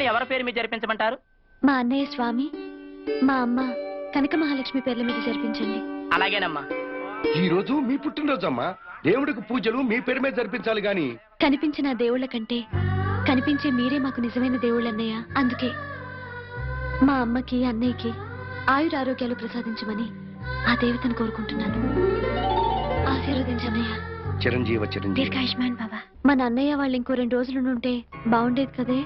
పెళ్ళిని ఎవరి పేరు మీద జరిపించమంటారు? మా అన్నయ్య స్వామి మా అమ్మ కనక మహాలక్ష్మి పేర్ల మీద జరిపించండి. అలాగేనమ్మా. ఈ రోజు మీ పుట్టినరోజమ్మా. దేవుడికి పూజలు మీ పేరు మీద జరిపించాలి గాని. కనిపించిన ఆ దేవుళ్ళ కంటే కనిపించే మీరే మాకు నిజమైన దేవుళ్ళు అన్నయ్య. అందుకే మా అమ్మకి అన్నయ్యకి ఆయుర ఆరోగ్యాలు ప్రసాదించమని ఆ దేవతను కోరుకుంటున్నాను. ఆశీర్వదించన్నయ్య చిరంజీవ చిరంజీవి. దీర్ఘాయుష్మాన్ బాబా. మన అన్నయ్య వాళ్ళు ఇంకో రెండు రోజులు ఉంటే బాగుండేది కదే?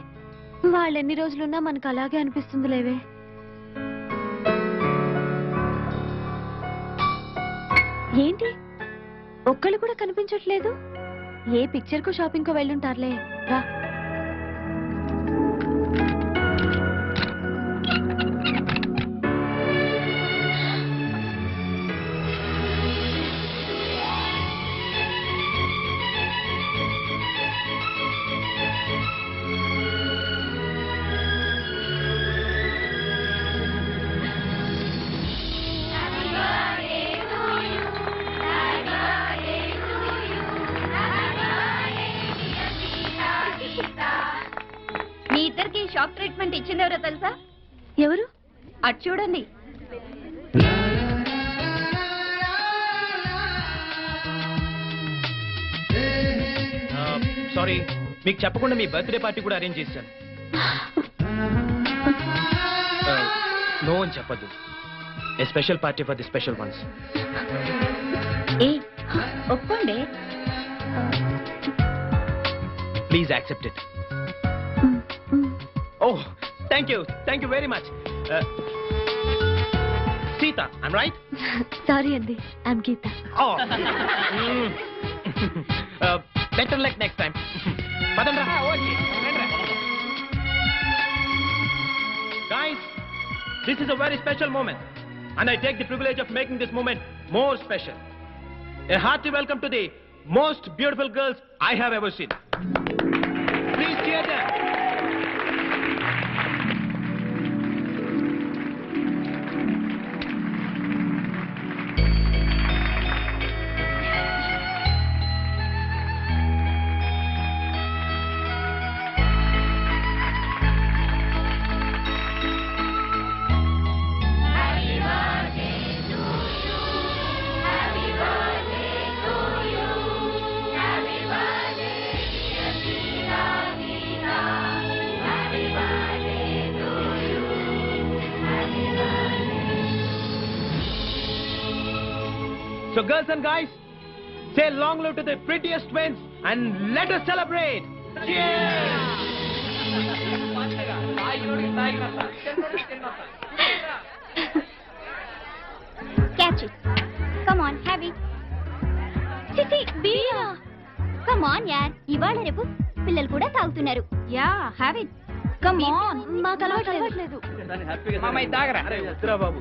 వాళ్ళు ఎన్ని రోజులున్నా మనకు అలాగే అనిపిస్తుంది లేవే. ఏంటి? ఒక్కళ్ళు కూడా కనిపించట్లేదు? ఏ పిక్చర్కు షాపింగ్కు వెళ్ళుంటారులే. రా. అటు చూడండి. సారీ మీకు చెప్పకుండా మీ బర్త్డే పార్టీ కూడా అరేంజ్ చేశాను. నో అని చెప్పద్దు. A special party for the special ones ఏ ఒప్పుకోండి. Please accept it. Oh thank you thank you very much Sita I'm right sorry అండి I'm Geeta Oh. uh, better luck next time. పదండ్రా. Guys, this is a very special moment, and I take the privilege of making this moment more special. A hearty welcome to the most beautiful girls I have ever seen. So, girls and guys, say long live to the prettiest twins and let us celebrate. Cheers! Catch it come on have it చిచి బియా come on యార్ ఇవాళ రేపు పిల్లలు కూడా తాగుతున్నారు. Yeah have it come on మాకు అలవాట్లేదు అరే, వద్దురా బాబు.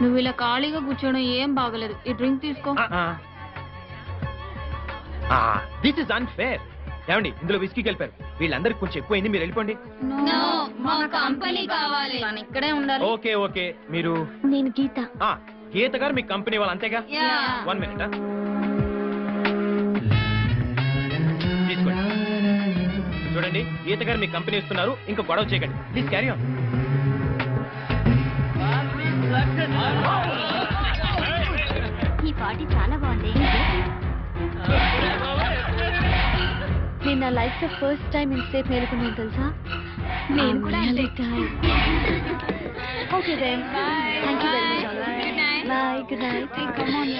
నువ్వు ఇలా ఖాళీగా కూర్చోవడం ఏం బాగలేదు. ఈ డ్రింక్ తీసుకో. దిస్ ఇస్ అన్ఫేర్ ఏమండి ఇందులో విస్కీకి వెళ్ళిపోయారు వీళ్ళందరికి కొంచెం ఎక్కువైంది మీరు వెళ్ళిపోండి. మా కంపెనీ కావాలి. మనం ఇక్కడే ఉండాలి. Okay okay. మీరు? నేను గీత. ఆ, గీత గారు మీ కంపెనీ వాళ్ళు అంతేగా. వన్ మినిట్ తీసుకోండి. చూడండి గీత గారు మీ కంపెనీ ఇస్తున్నారు ఇంకా గొడవ చేయకండి. ప్లీజ్ క్యారీ ఆన్ ఈ పార్టీ చాలా బాగుంది. నేను నా లైఫ్లో ఫస్ట్ టైం ఇంతసేపు మేలుకున్నాను తెలుసా? నేను కూడా. Okay then thank you very much bye good night come on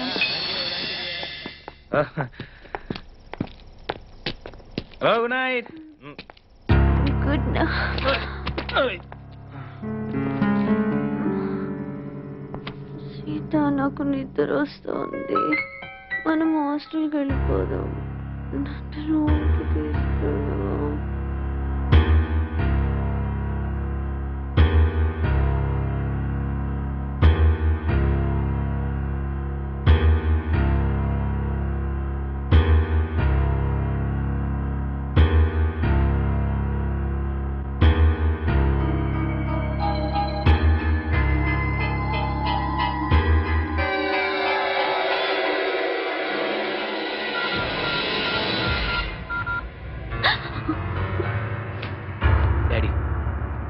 hello good night good Sita నాకు నిద్ర వస్తుంది. మనం హాస్టల్కి వెళ్ళిపోదాం. నన్ను రూమ్కి తీసుకెళ్ళు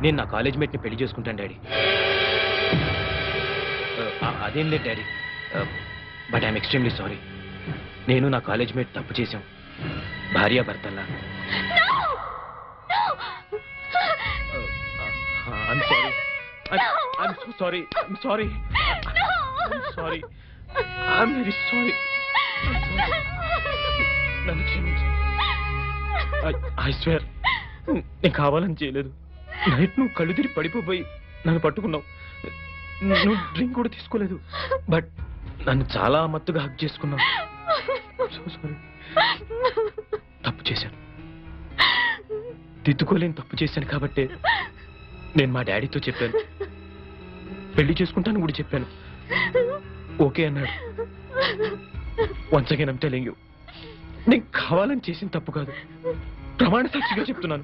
నేను నా కాలేజ్ మేట్ని పెళ్ళి చేసుకుంటాను డాడీ. ఆ, అదేం లేదు daddy. But I'm extremely sorry. నేను నా కాలేజ్ మేట్ తప్పు చేశాం. భార్యాభర్తల్లా I'm sorry sorry sorry very sorry నన్ను క్షమించు. ఐ స్వేర్ నేను కావాలని చేయలేదు. నైట్ నువ్వు కళ్ళు తిరిగి పడిపోయి నన్ను పట్టుకున్నావు. నువ్వు డ్రింక్ కూడా తీసుకోలేదు. బట్ నన్ను చాలా మత్తుగా హక్ చేసుకున్నావు. సో సారీ తప్పు చేశాను. దిద్దుకోలేని తప్పు చేశాను కాబట్టి నేను మా డాడీతో చెప్పాను. పెళ్ళి చేసుకుంటాను కూడా చెప్పాను. ఓకే అన్నాడు. Once again I'm telling you నేను కావాలని చేసిన తప్పు కాదు. ప్రమాణ సాక్షిగా చెప్తున్నాను.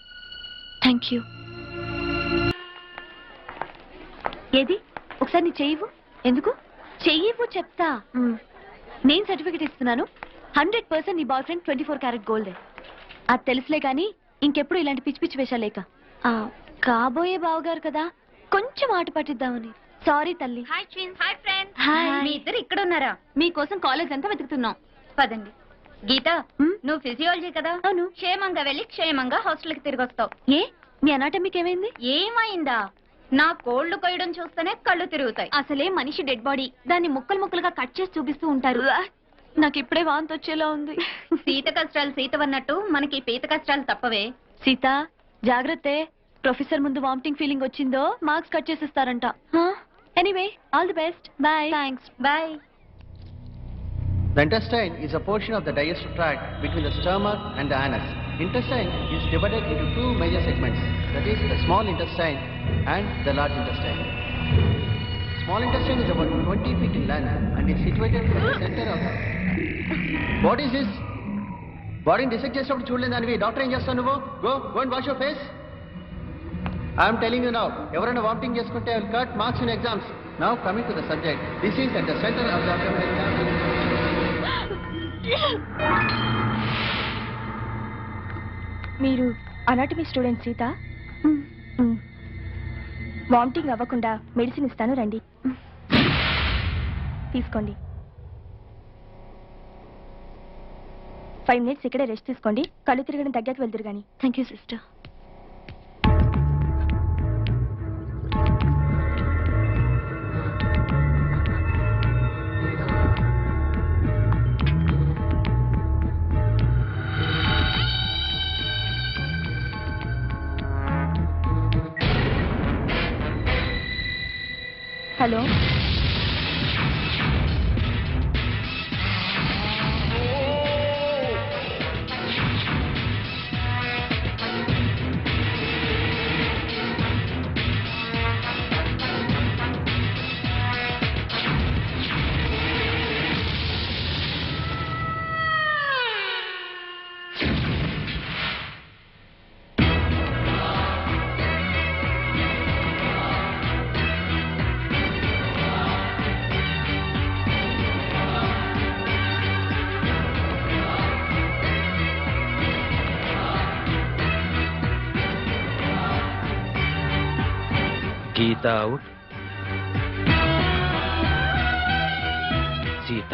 Thank you. ఏది? ఒకసారి నీ చెయ్యివు ఎందుకు? చెయ్యివు చెప్తా. నేను సర్టిఫికెట్ ఇస్తున్నాను. హండ్రెడ్ పర్సెంట్ నీ boyfriend twenty four carat gold. అది తెలుసులే కానీ ఇంకెప్పుడు ఇలాంటి పిచ్చి పిచ్చి వేషాలేక ఆ, కాబోయే బావగారు కదా కొంచెం ఆట పట్టిద్దామని. సారీ తల్లి. Hi hi friends Hi. మీ ఇద్దరు ఇక్కడ ఉన్నారా మీకోసం కాలేజ్ అంతా వెతుకుతున్నాం. పదండి. గీత? నువ్వు ఫిజియాలజీ కదా? అవును. క్షేమంగా వెళ్ళి క్షేమంగా హాస్టల్కి తిరిగి వస్తావు. ఏ? మీ అనాటమీకి ఏమైంది? ఏమైందా? నా కోళ్ళు కొయ్యడం చూస్తేనే కళ్ళు తిరుగుతాయి. అసలే మనిషి డెడ్ బాడీ దాన్ని ముక్కలు ముక్కలుగా కట్ చేసి చూపిస్తూ ఉంటారు. నాకు ఇప్పుడే వాంతి వచ్చేలా ఉంది. సీత కష్టాలు సీతవన్నట్టు మనకి పీత కష్టాలు తప్పవే. సీత జాగ్రత్త. ప్రొఫెసర్ ముందు వామిటింగ్ ఫీలింగ్ వచ్చిందో marks cut చేసిస్తారంట. Anyway all the best bye thanks bye The intestine is a portion of the digestive tract between the stomach and the anus. Intestine is divided into two major segments, that is the small intestine and the large intestine. Small intestine is about 20 feet in length and is situated at the center of What is this? బాడీని dissect చేసినప్పుడు చూడలేదు దానివి doctor ఏం చేస్తావు నువ్వు go go and wash your face I'm telling you now ఎవరైనా vomiting చేసుకుంటే will cut marks in exams now coming to the subject this is at the centre of the exam మీరు anatomy student Sita? Vomiting అవ్వకుండా medicine ఇస్తాను రండి. తీసుకోండి. Five minutes ఇక్కడే rest తీసుకోండి. కళ్ళు తిరగడం తగ్గాక వెళ్తురు కానీ thank you sister malo Geeta out Sita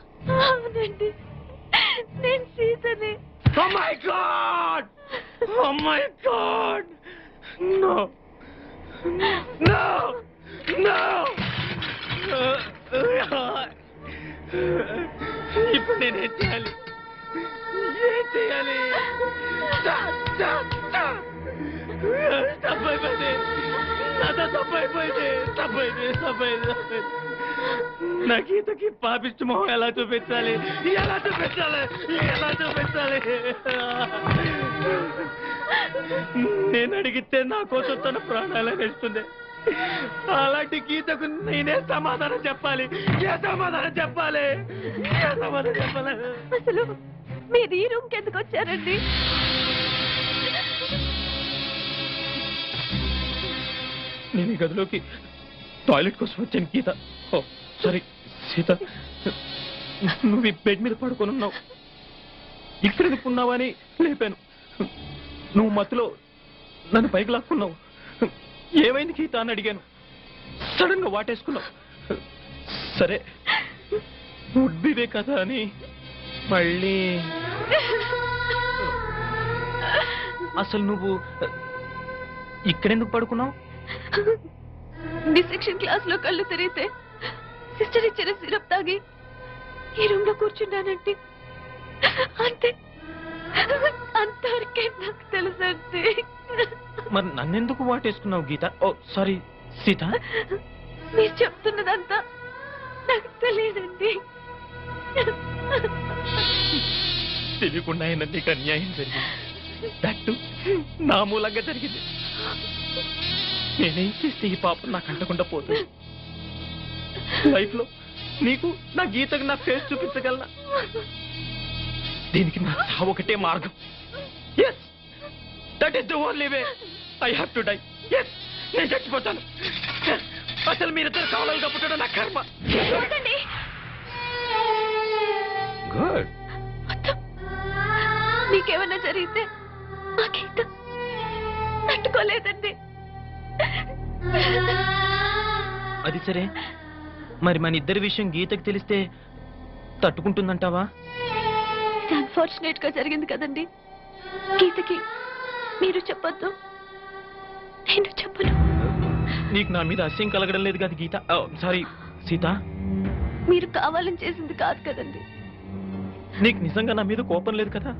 అవునండి. నేను సీతనే. Oh my god! Oh my god! No No! No! ఇప్పుడు నేనేం చేయాలి? ఏం చేయాలి? తప్పైపోయింది నాతో తప్పైపోయింది తప్పైంది తప్పైంది తప్పైంది నా గీతకి పాపిష్టి మొహం ఎలా చూపించాలి? ఎలా చూపించాలి? ఎలా చూపించాలి? నేను అడిగితే నా కోసం తన ప్రాణాలు ఇస్తుంది అలాంటి గీతకు నేనే సమాధానం చెప్పాలి. ఏ సమాధానం చెప్పాలి? ఏ సమాధానం చెప్పాలి? అసలు మీరు ఈ రూమ్కి ఎందుకు వచ్చారండి? నేను ఈ గదిలోకి టాయిలెట్ కోసం వచ్చాను గీత. సరే సీత. నువ్వు ఈ బెడ్ మీద పడుకొని ఉన్నావు ఇక్కడ ఎందుకున్నావా అని లేపాను. నువ్వు మత్తులో నన్ను పైకి లాక్కున్నావు. ఏమైంది గీత అని అడిగాను. సడన్గా వాటేసుకున్నావు. సరే ఉడ్బివే కదా అని మళ్ళీ. అసలు నువ్వు ఇక్కడెందుకు పడుకున్నావు? డిసెక్షన్ క్లాస్లో కళ్ళు తిరిగితే సిస్టర్ ఇచ్చిన సిరప్ తాగి ఈ రూమ్లో కూర్చున్నానంటే అంతే అంతవరకే నాకు తెలుసండి. మరి నన్నెందుకు వాటేసుకున్నావు గీత? ఓ సారీ సీత. మీరు చెప్తున్నదంతా నాకు తెలియదండి. తెలియకుండా నీకు అన్యాయం జరిగింది. దట్టు నా మూలంగా జరిగింది. నేనేం చేస్తే ఈ పాపం నాకు అంటకుండా పోతుంది? లైఫ్లో నీకు నా గీతకు నా ఫేస్ చూపించగలనా? దీనికి నా ఒకటే మార్గం. Yes that is the only way I have to die yes నేను చచ్చిపోతాను. అసలు మీరిద్దరు కావాలని పుట్టడం నా కర్మ. గుడ్ జరిగితే గీత తట్టుకోలేదండి. అది సరే. మరి మన ఇద్దరి విషయం గీతకు తెలిస్తే తట్టుకుంటుందంటావా? అన్ఫార్చునేట్గా జరిగింది కదండి. గీతకి మీరు చెప్పొద్దు. నేను చెప్పను. నీకు నా మీద అస్యం కలగడం లేదు కదా గీత? సారీ సీత. మీరు కావాలని చేసింది కాదు కదండి. నీకు నిజంగా నా మీద కోపం లేదు కదా?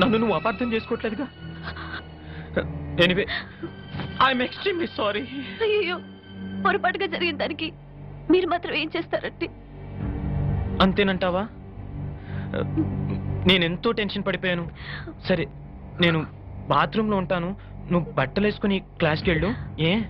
నన్ను నువ్వు అపార్థం చేసుకోవట్లేదుగా? ఎనివే ఐఎమ్ ఎక్స్ట్రీమ్లీ సారీ అయ్యో పొరపాటుగా జరిగిన దానికి మీరు మాత్రం ఏం చేస్తారండి? అంతేనంటావా? నేను ఎంతో టెన్షన్ పడిపోయాను. సరే నేను బాత్రూంలో ఉంటాను. నువ్వు బట్టలు వేసుకుని క్లాస్కి వెళ్ళు. ఏ?